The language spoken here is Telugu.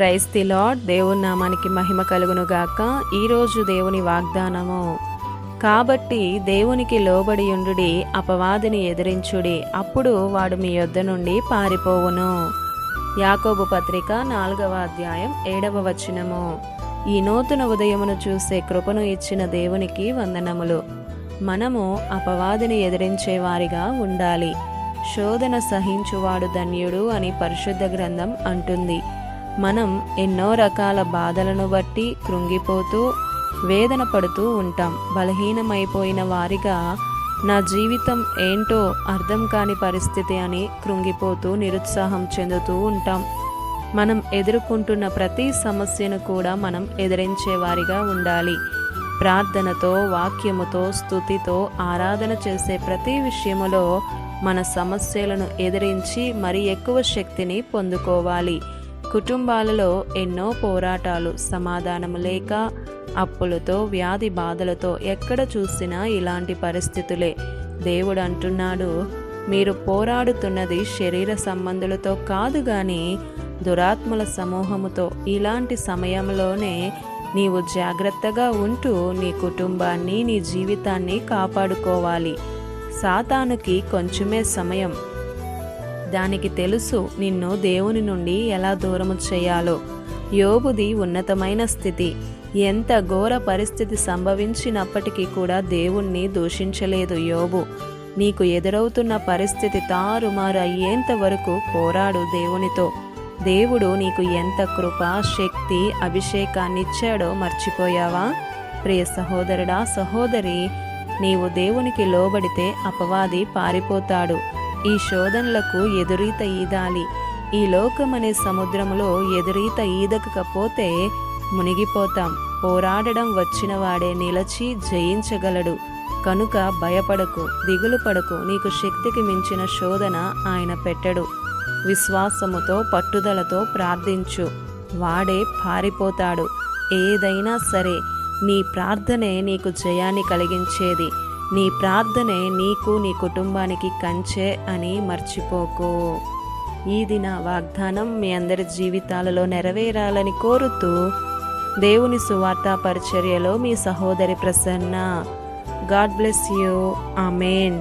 Price the lord. దేవుని నామానికి మహిమ కలుగును గాక ఈరోజు దేవుని వాగ్దానము కాబట్టి దేవునికి లోబడి ఉండుడి అపవాదిని ఎదిరించుడి. అప్పుడు వాడు మీ యొద్ద నుండి పారిపోవును. యాకోబు పత్రిక నాలుగవ అధ్యాయం ఏడవ వచనము. ఈ నూతన ఉదయమును చూసే కృపను ఇచ్చిన దేవునికి వందనములు. మనము అపవాదిని ఎదిరించే వారిగా ఉండాలి. శోధన సహించువాడు ధన్యుడు అని పరిశుద్ధ గ్రంథం అంటుంది. మనం ఎన్నో రకాల బాధలను బట్టి కృంగిపోతూ వేదన పడుతూ ఉంటాం. బలహీనమైపోయిన వారిగా నా జీవితం ఏంటో అర్థం కాని పరిస్థితి అని కృంగిపోతూ నిరుత్సాహం చెందుతూ ఉంటాం. మనం ఎదుర్కొంటున్న ప్రతి సమస్యను కూడా మనం ఎదిరించే వారిగా ఉండాలి. ప్రార్థనతో వాక్యముతో స్థుతితో ఆరాధన చేసే ప్రతి విషయములో మన సమస్యలను ఎదిరించి మరి ఎక్కువ శక్తిని పొందుకోవాలి. కుటుంబాలలో ఎన్నో పోరాటాలు సమాధానము లేక అప్పులతో వ్యాధి బాధలతో ఎక్కడ చూసినా ఇలాంటి పరిస్థితులే. దేవుడు అంటున్నాడు మీరు పోరాడుతున్నది శరీర సంబంధులతో కాదు గాని దురాత్మల సమూహముతో. ఇలాంటి సమయంలోనే నీవు జాగ్రత్తగా ఉంటూ నీ కుటుంబాన్ని నీ జీవితాన్ని కాపాడుకోవాలి. సాతానుకి కొంచెమే సమయం. దానికి తెలుసు నిన్ను దేవుని నుండి ఎలా దూరము చేయాలో. యోబుది ఉన్నతమైన స్థితి. ఎంత ఘోర పరిస్థితి సంభవించినప్పటికీ కూడా దేవుణ్ణి దూషించలేదు యోబు. నీకు ఎదురవుతున్న పరిస్థితి తారుమారు అయ్యేంత వరకు పోరాడు దేవునితో. దేవుడు నీకు ఎంత కృప శక్తి అభిషేకాన్నిచ్చాడో మర్చిపోయావా? ప్రియ సహోదరుడా సహోదరి నీవు దేవునికి లోబడితే అపవాది పారిపోతాడు. ఈ శోధనలకు ఎదురీత ఈదాలి. ఈ లోకమనే సముద్రములో ఎదురీత ఈదకపోతే మునిగిపోతాం. పోరాడడం వచ్చిన వాడే నిలచి జయించగలడు. కనుక భయపడకు దిగులు పడకు. నీకు శక్తికి మించిన శోధన ఆయన పెట్టడు. విశ్వాసముతో పట్టుదలతో ప్రార్థించు. వాడే పారిపోతాడు. ఏదైనా సరే నీ ప్రార్థనే నీకు జయాన్ని కలిగించేది. నీ ప్రార్థనే నీకు నీ కుటుంబానికి కంచె అని మర్చిపోకు. ఈ దిన వాగ్దానం మీ అందరి జీవితాలలో నెరవేరాలని కోరుతూ దేవుని సువార్త పరిచర్యలో మీ సహోదరి Prasanna. God bless you. Amen.